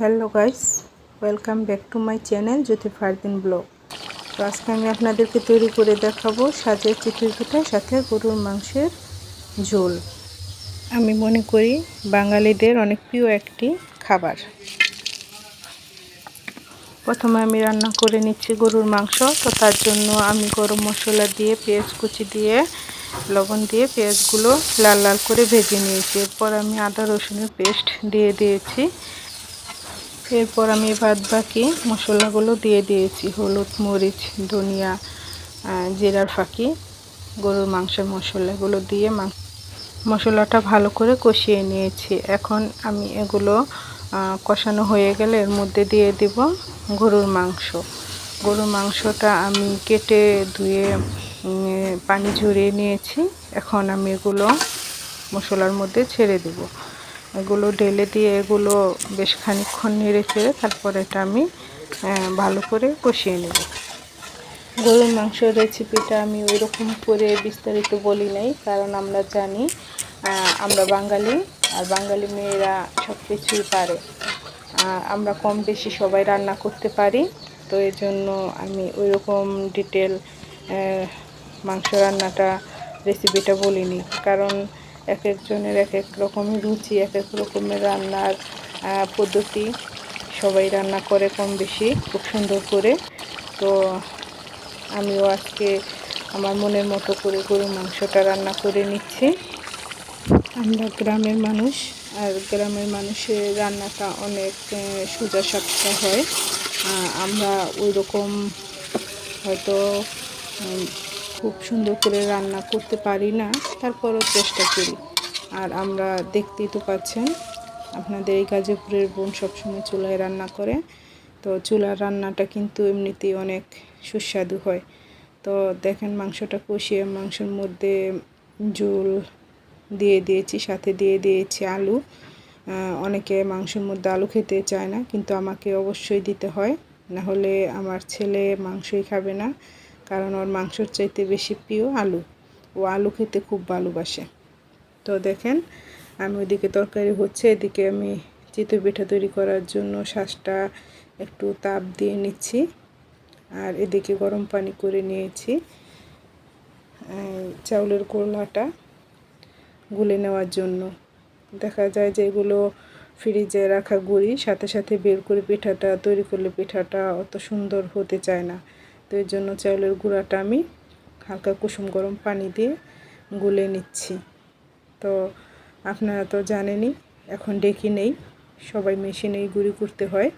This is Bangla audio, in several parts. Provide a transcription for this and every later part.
Hello guys, welcome back to my channel Jyoti Fardin blog. তো আজকে আমি আপনাদেরকে তৈরি করে দেখাবো সাজের চিতই পিঠা সাথে গরুর মাংসের ঝোল। আমি মনে করি বাঙালিদের অনেক প্রিয় একটি খাবার। প্রথমে আমি রান্না করে নিচ্ছি গরুর মাংস। তো তার জন্য আমি গরম মশলা দিয়ে, পেঁয়াজ কুচি দিয়ে, লবণ দিয়ে পেঁয়াজগুলো লাল লাল করে ভেজে নিয়েছি। এরপর আমি আদা রসুনের পেস্ট দিয়ে দিয়েছি। এরপর আমি বাদ বাকি মশলাগুলো দিয়ে দিয়েছি, হলুদ, মরিচ, ধনিয়া জিরার ফাঁকি, গরুর মাংসের মশলাগুলো দিয়ে মশলাটা ভালো করে কষিয়ে নিয়েছি। এখন আমি এগুলো কষানো হয়ে গেলে এর মধ্যে দিয়ে দিব গরুর মাংস। গরুর মাংসটা আমি কেটে ধুয়ে পানি ঝরিয়ে নিয়েছি। এখন আমি এগুলো মশলার মধ্যে ছেড়ে দেব। এগুলো ঢেলে দিয়ে এগুলো বেশ খানিক্ষণ নেড়ে চেড়ে তারপর এটা আমি ভালো করে কষিয়ে নেব। গরুর মাংসের রেসিপিটা আমি ওই রকম করে বিস্তারিত বলি নাই, কারণ আমরা জানি আমরা বাঙালি, আর বাঙালি মেয়েরা সব কিছুই পারে আমরা কম বেশি সবাই রান্না করতে পারি, তো এই জন্য আমি ওই রকম ডিটেল মাংস রান্নাটা, রেসিপিটা বলিনি। কারণ এক একজনের এক এক রকমের রুচি, এক এক রকমের রান্নার পদ্ধতি। সবাই রান্না করে কম বেশি, খুব সুন্দর করে। তো আমিও আজকে আমার মনের মতো করে গরুর মাংসটা রান্না করে নিচ্ছি। আমরা গ্রামের মানুষ, আর গ্রামের মানুষের রান্নাটা অনেক সোজা সাপটা হয়। আমরা ওই রকম হয়তো খুব সুন্দর করে রান্না করতে পারি না, তারপরও চেষ্টা করি। আর আমরা দেখতেই তো পাচ্ছেন, আপনাদের এই গাজীপুরের বোন সবসময় চুলায় রান্না করে। তো চুলার রান্নাটা কিন্তু এমনিতেই অনেক সুস্বাদু হয়। তো দেখেন মাংসটা কষিয়ে মাংসের মধ্যে ঝোল দিয়ে দিয়েছি, সাথে দিয়ে দিয়েছি আলু। অনেকে মাংসের মধ্যে আলু খেতে চায় না, কিন্তু আমাকে অবশ্যই দিতে হয়। না হলে আমার ছেলে মাংসই খাবে না। কারণ ওর মাংসর চাইতে বেশি প্রিয় আলু। ও আলু খেতে খুব ভালোবাসে। তো দেখেন, আমি ওইদিকে তরকারি হচ্ছে, এদিকে আমি চিতই পিঠা তৈরি করার জন্য শ্বাসটা একটু তাপ দিয়ে নিচ্ছি। আর এদিকে গরম পানি করে নিয়েছি। চাউলের গোলাটা গুলে নেওয়ার জন্য। দেখা যায় যে এগুলো ফ্রিজে রাখা গুঁড়ি, সাথে সাথে বের করে পিঠাটা, তৈরি করলে পিঠাটা অত সুন্দর হতে চায় না। তো এর জন্য চাউলের গুঁড়াটা আমি হালকা কুসুম গরম পানি দিয়ে গুলে নিচ্ছি। তো আপনারা তো জানেনই, এখন ডেকি নেই, সবাই মেশিনেই গুঁড়ি করতে হয়।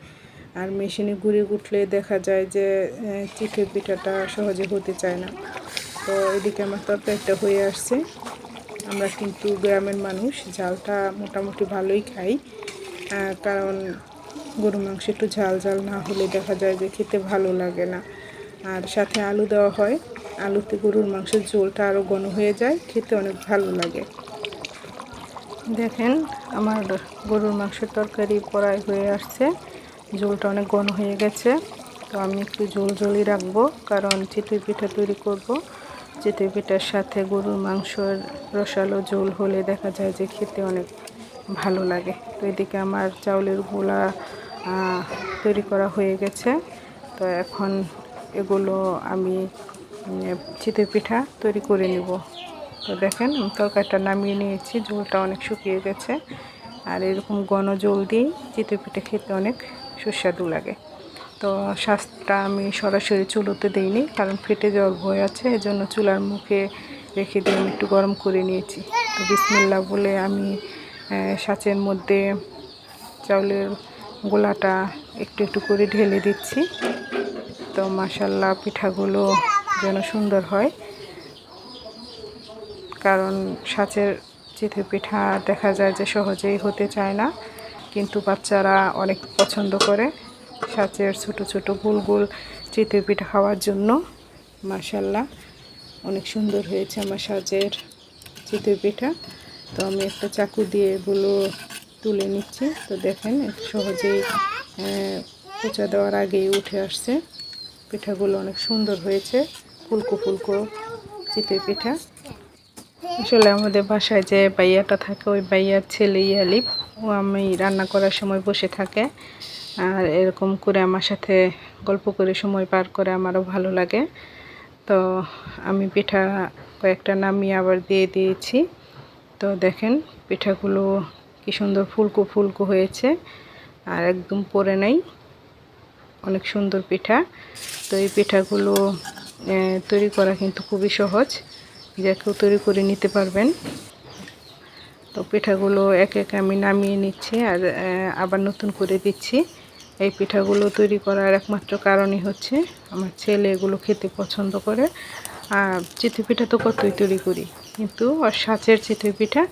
আর মেশিনে গুঁড়ি উঠলে দেখা যায় যে চিকের পিঠাটা সহজে হতে চায় না। তো এদিকে আমার তরকারিটা হয়ে আসছে। আমরা কিন্তু গ্রামের মানুষ, ঝালটা মোটামুটি ভালোই খাই। কারণ গরু মাংস একটু ঝাল ঝাল না হলে দেখা যায় যে খেতে ভালো লাগে না। আর সাথে আলু দেওয়া হয়। আলুতে গরুর মাংসের ঝোলটা আরও ঘন হয়ে যায়, খেতে অনেক ভালো লাগে। দেখেন, আমার গরুর মাংসের তরকারি পড়াই হয়ে আসছে। ঝোলটা অনেক ঘন হয়ে গেছে। তো আমি একটু ঝোল ঝোলই রাখব, কারণ চিতই পিঠা তৈরি করব। চিতই পিঠার সাথে গরুর মাংসর রসালো ঝোল হলে দেখা যায় যে খেতে অনেক ভালো লাগে। তো এদিকে আমার চাউলের গোলা তৈরি করা হয়ে গেছে। তো এখন এগুলো আমি চিতই পিঠা তৈরি করে নিব। তো দেখেন তরকারিটা নামিয়ে নিয়েছি, ঝোলটা অনেক শুকিয়ে গেছে। আর এরকম ঘন জল দিয়েই চিতই পিঠে খেতে অনেক সুস্বাদু লাগে। তো শ্বাসটা আমি সরাসরি চুলোতে দিইনি, কারণ ফেটে যাওয়ার ভয় আছে, এজন্য চুলার মুখে রেখে দিয়ে আমি একটু গরম করে নিয়েছি। তো বিসমিল্লা বলে আমি সাঁচের মধ্যে চাউলের গোলাটা একটু একটু করে ঢেলে দিচ্ছি। তো মাসাল্লা পিঠাগুলো যেন সুন্দর হয়। কারণ সাঁচের চিথে পিঠা দেখা যায় যে সহজেই হতে চায় না, কিন্তু বাচ্চারা অনেক পছন্দ করে সাঁচের ছোট ছোট গোল গোল চিতে পিঠা খাওয়ার জন্য। মাসাল্লাহ অনেক সুন্দর হয়েছে আমার সাজের চিতই পিঠা। তো আমি একটা চাকু দিয়ে এগুলো তুলে নিচ্ছি। তো দেখেন সহজেই কোচা দেওয়ার আগেই উঠে আসছে। পিঠাগুলো অনেক সুন্দর হয়েছে। ফুলকো ফুলকো চিতই পিঠা। আসলে আমাদের বাসায় যে বাইয়াটা থাকে, ওই বাইয়ার ছেলে ইয়ালিপ ও আমি রান্না করার সময় বসে থাকে। আর এরকম করে আমার সাথে গল্প করে সময় পার করে আমারও ভালো লাগে। তো আমি পিঠা কয়েকটা নামিয়ে আবার দিয়ে দিয়েছি। তো দেখেন পিঠাগুলো কি সুন্দর ফুলকো ফুলকো হয়েছে। আর একদম পরে নাই। অনেক সুন্দর পিঠা। তো এই পিঠাগুলো তৈরি করা কিন্তু খুবই সহজ। যে কেউ তৈরি করে নিতে পারবেন। তো পিঠাগুলো এক এক আমি নামিয়ে নিচ্ছি আর আবার নতুন করে দিচ্ছি। এই পিঠাগুলো তৈরি করার একমাত্র কারণই হচ্ছে আমার ছেলে এগুলো খেতে পছন্দ করে। আর চিতই পিঠা তো কতই তৈরি করি, কিন্তু আর সাঁচের চিতই পিঠা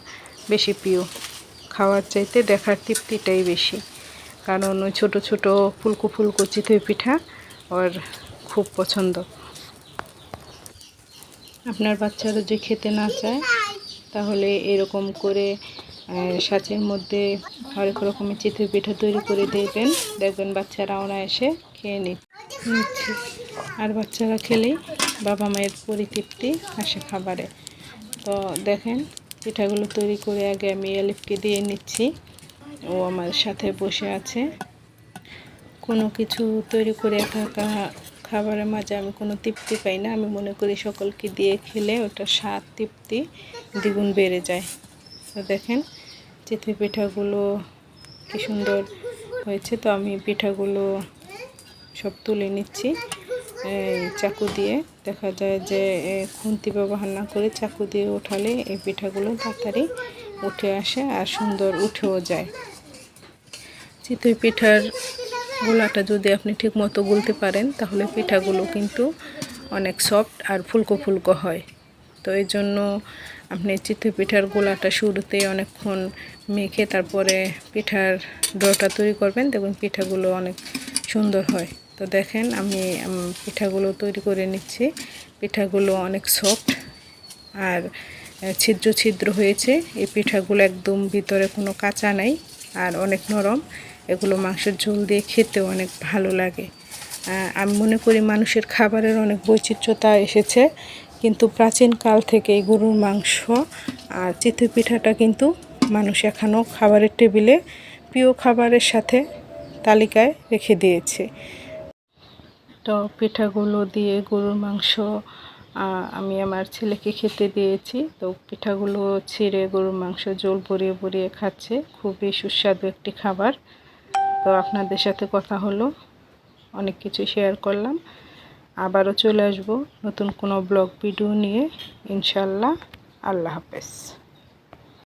বেশি প্রিয়। খাওয়ার চাইতে দেখার তৃপ্তিটাই বেশি। কারণ ওই ছোটো ছোটো ফুলকো ফুলকো চিতই পিঠা ওর খুব পছন্দ। আপনার বাচ্চারা যে খেতে না চায়, তাহলে এরকম করে সাঁচের মধ্যে হরেক রকমের চিতই পিঠা তৈরি করে দেবেন। দেখবেন বাচ্চারা এসে খেয়ে নিচ্ছে। আর বাচ্চারা খেলেই বাবা মায়ের পরিতৃপ্তি আসে খাবারে। তো দেখেন, পিঠাগুলো তৈরি করে আগে আমি এলিফকে দিয়ে নিচ্ছি। ও আমার সাথে বসে আছে। কোনো কিছু তৈরি করে একা খাবারের মাঝে আমি কোনো তৃপ্তি পাই না। আমি মনে করি সকলকে দিয়ে খেলে ওটা স্বাদ তৃপ্তি, দ্বিগুণ বেড়ে যায়। তো দেখেন, চিতই পিঠাগুলো কি সুন্দর হয়েছে। তো আমি পিঠাগুলো সব তুলে নিচ্ছি চাকু দিয়ে। দেখা যায় যে খুন্তি ব্যবহার না করে চাকু দিয়ে ওঠালে এই পিঠাগুলো তাড়াতাড়ি উঠে আসে আর সুন্দর উঠেও যায়। চিতই পিঠার গোলাটা যদি আপনি ঠিক মতো গুলতে পারেন, তাহলে পিঠাগুলো কিন্তু অনেক সফট আর ফুলকো ফুলকো হয়। তো এই জন্য আপনি চিতই পিঠার গোলাটা শুরুতেই অনেকক্ষণ মেখে তারপরে পিঠার ডটা তৈরি করবেন দেখুন পিঠাগুলো অনেক সুন্দর হয়। তো দেখেন আমি পিঠাগুলো তৈরি করে নিচ্ছি। পিঠাগুলো অনেক সফট আর ছিদ্র ছিদ্র হয়েছে। এই পিঠাগুলো একদম ভিতরে কোনো কাঁচা নাই আর অনেক নরম। এগুলো মাংসের ঝোল দিয়ে খেতেও অনেক ভালো লাগে। আমি মনে করি মানুষের খাবারের অনেক বৈচিত্র্যতা এসেছে, কিন্তু প্রাচীন কাল থেকে গরুর মাংস আর চিতই পিঠাটা কিন্তু মানুষ এখনও খাবারের টেবিলে, প্রিয় খাবারের সাথে তালিকায় রেখে দিয়েছে। তো পিঠাগুলো দিয়ে গরুর মাংস আমি আমার ছেলেকে খেতে দিয়েছি। তো পিঠাগুলো ছিঁড়ে গরুর মাংস জল ভরিয়ে ভরিয়ে খাচ্ছে। খুবই সুস্বাদু একটি খাবার। তো আপনাদের সাথে কথা হলো। অনেক কিছু শেয়ার করলাম। আবারও চলে আসব নতুন কোনো ব্লগ ভিডিও নিয়ে। ইনশাল্লাহ আল্লাহ হাফেজ।